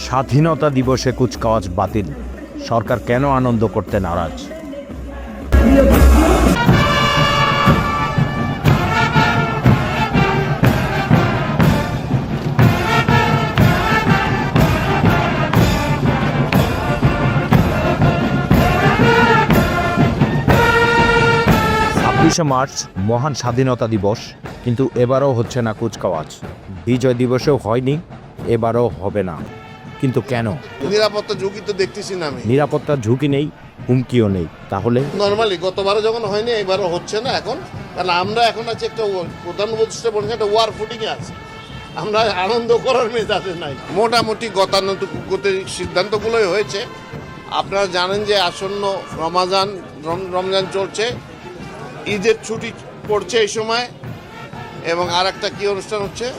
স্বাধীনতা দিবসে কুচকাওয়াজ বাতিল। সরকার কেন আনন্দ করতে নারাজ? ছাব্বিশে মার্চ, মহান স্বাধীনতা দিবস, কিন্তু এবারও হচ্ছে না কুচকাওয়াজ। বিজয় দিবসেও হয়নি, এবারও হবে না। কিন্তু কেন? নিরাপত্তা ঝুঁকি তো দেখতেছি না আমি। নিরাপত্তার ঝুঁকি নেই হুমকিও নেই। তাহলে? নর্মালি গতবারও যখন হয়নি এবারও হচ্ছে না এখন। কারণ আমরা এখন আছে একটা প্রধান উপদেষ্টা বলছেন একটা ওয়ার ফুটিংয়ে আছে। আমরা আনন্দ করার মেজাজে নাই। মোটামুটি গতানুগত সিদ্ধান্তগুলোই হয়েছে। আপনারা জানেন যে আসন্ন রমাজান রম- রমজান চলছে। ঈদের ছুটি পড়ছে এই সময়। এবং আর একটা কি অনুষ্ঠান হচ্ছে?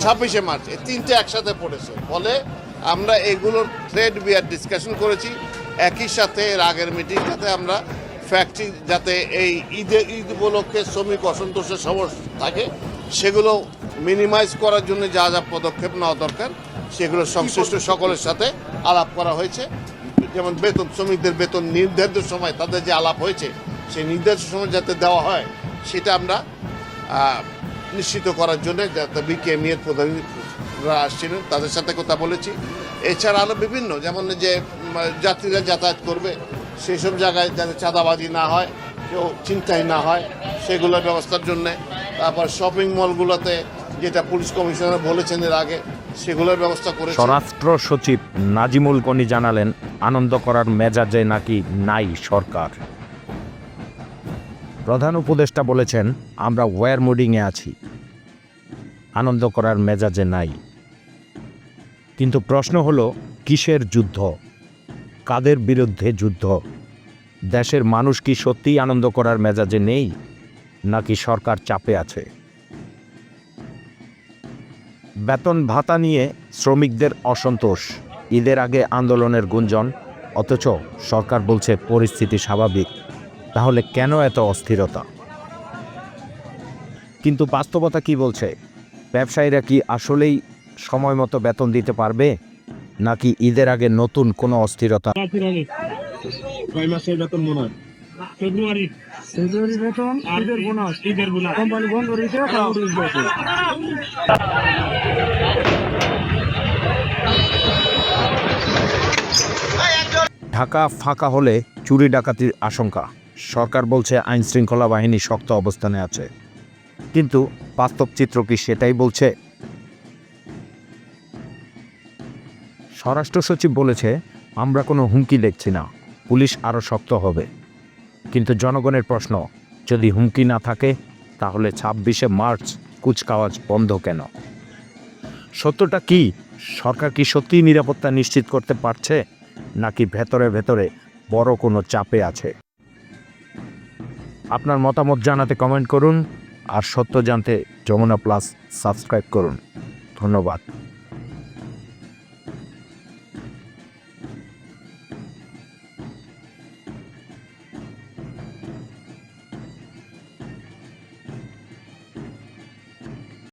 ছাব্বিশে মার্চ। এই তিনটে একসাথে পড়েছে। ফলে আমরা এগুলোর ট্রেড বিয়ার ডিসকাশন করেছি। একই সাথে এর আগের মিটিংটাতে আমরা ফ্যাক্টরি যাতে এই ঈদে, ঈদ উপলক্ষে শ্রমিক অসন্তোষের সমস্যা থাকে, সেগুলো মিনিমাইজ করার জন্য যা যা পদক্ষেপ নেওয়া দরকার, সেগুলো সংশ্লিষ্ট সকলের সাথে আলাপ করা হয়েছে। যেমন বেতন, শ্রমিকদের বেতন নির্ধারিত সময় তাদের যে আলাপ হয়েছে, সেই নির্ধারিত সময় যাতে দেওয়া হয়, সেটা আমরা নিশ্চিত করার জন্য যাতে বিকেএমই এর প্রধানরা আসছিলেন, তাদের সাথে কথা বলেছি। এছাড়া আরও বিভিন্ন, যেমন যে যাত্রীরা যাতায়াত করবে সেই সব জায়গায় যাতে চাঁদাবাজি না হয়, কেউ চিন্তাই না হয় সেগুলোর ব্যবস্থার জন্য। তারপর শপিং মলগুলোতে যেটা পুলিশ কমিশনার বলেছেন এর আগে, সেগুলোর ব্যবস্থা করে স্বরাষ্ট্র সচিব নাজিমুল কনি জানালেন, আনন্দ করার মেজাজে নাকি নাই সরকার। প্রধান উপদেষ্টা বলেছেন, আমরা ওয়্যার মুডিংয়ে আছি। আনন্দ করার মেজাজে নাই কিন্তু প্রশ্ন হলো, কিসের যুদ্ধ? কাদের বিরুদ্ধে যুদ্ধ? দেশের মানুষ কি সত্যিই আনন্দ করার মেজাজে নেই, নাকি সরকার চাপে আছে? বেতন ভাতা নিয়ে শ্রমিকদের অসন্তোষ, ঈদের আগে আন্দোলনের গুঞ্জন, অথচ সরকার বলছে পরিস্থিতি স্বাভাবিক, তাহলে কেন এত অস্থিরতা? কিন্তু বাস্তবতা কি বলছে? ব্যবসায়ীরা কি আসলেই সময় মতো বেতন দিতে পারবে? নাকি ঈদের আগে নতুন কোনো অস্থিরতা? ফেব্রুয়ারি মাসের বেতন মনে হয় ফেব্রুয়ারি। ফেব্রুয়ারি বেতন ঈদের বোনাস। ঈদের বোনাস। কোম্পানি বন্ধ রয়েছে ঢাকা ফাঁকা হলে চুরি ডাকাতির আশঙ্কা। সরকার বলছে আইন শৃঙ্খলা বাহিনী শক্ত অবস্থানে আছে। কিন্তু বাস্তব চিত্র কি সেটাই বলছে? স্বরাষ্ট্র সচিব বলেছে, আমরা কোনো হুমকি দেখছি না, পুলিশ আরও শক্ত হবে। কিন্তু জনগণের প্রশ্ন, যদি হুমকি না থাকে, তাহলে ছাব্বিশে মার্চ কুচকাওয়াজ বন্ধ কেন? সত্যটা কি? সরকার কি সত্যিই নিরাপত্তা নিশ্চিত করতে পারছে, নাকি ভেতরে ভেতরে বড় কোনো চাপে আছে? আপনার মতামত জানাতে কমেন্ট করুন, আর সত্য জানতে যমুনা প্লাস সাবস্ক্রাইব করুন। ধন্যবাদ।